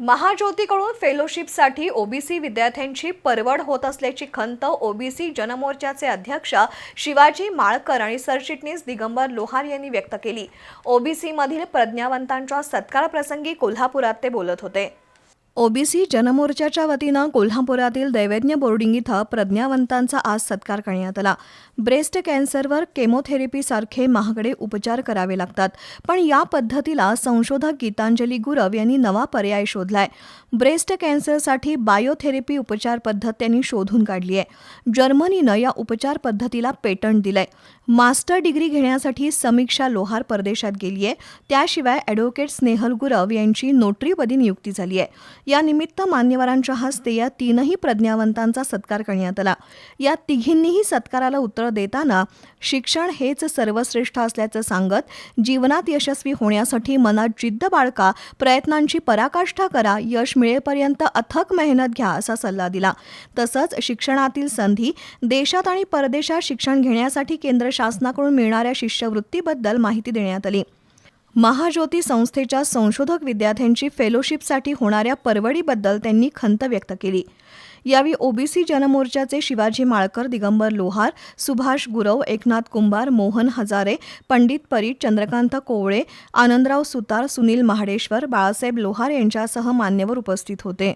महाज्योतीकडून फेलोशिपसाठी OBC विद्यार्थ्यांची परवड होत असल्याची खंत ओबीसी जनमोर्चाचे अध्यक्ष शिवाजी माळकर आणि सरचिटणीस दिगंबर लोहार यांनी व्यक्त केली. ओबीसीमधील प्रज्ञावंतांच्या सत्कारप्रसंगी कोल्हापुरात ते बोलत होते. ओबीसी जनमोर्चाच्या वतीनं कोल्हापुरातील दैवज्ञ बोर्डिंग इथं प्रज्ञावंतांचा आज सत्कार करण्यात आला. ब्रेस्ट कॅन्सरवर केमोथेरपीसारखे महागडे उपचार करावे लागतात पण या पद्धतीला संशोधक गीतांजली गुरव यांनी नवा पर्याय शोधलाय. ब्रेस्ट कॅन्सरसाठी बायोथेरपी उपचार पद्धत त्यांनी शोधून काढली आहे. जर्मनीनं या उपचार पद्धतीला पेटंट दिलंय. मास्टर डिग्री घेण्यासाठी समीक्षा लोहार परदेशात गेली आहे त्याशिवाय ॲडव्होकेट स्नेहल गुरव यांची नोटरीपदी नियुक्ती झाली आहे यानिमित्त मान्यवरांच्या हस्ते या तीनही प्रज्ञावंतांचा सत्कार करण्यात आला. या तिघींनीही सत्काराला उत्तर देताना शिक्षण हेच सर्वश्रेष्ठ असल्याचं सांगत जीवनात यशस्वी होण्यासाठी मनात जिद्द बाळका प्रयत्नांची पराकाष्ठा करा यश मिळेपर्यंत अथक मेहनत घ्या असा सल्ला दिला. तसंच शिक्षणातील संधी देशात आणि परदेशात शिक्षण घेण्यासाठी केंद्र शासनाकडून मिळणाऱ्या शिष्यवृत्तीबद्दल माहिती देण्यात आली. महाज्योती संस्थेच्या संशोधक विद्यार्थ्यांची फेलोशिपसाठी होणाऱ्या परवडीबद्दल त्यांनी खंत व्यक्त केली. यावेळी ओबीसी जनमोर्चाचे शिवाजी माळकर दिगंबर लोहार सुभाष गुरव एकनाथ कुंभार मोहन हजारे पंडित परीट चंद्रकांत कोवळे आनंदराव सुतार सुनील महाडेश्वर बाळासाहेब लोहार यांच्यासह मान्यवर उपस्थित होते.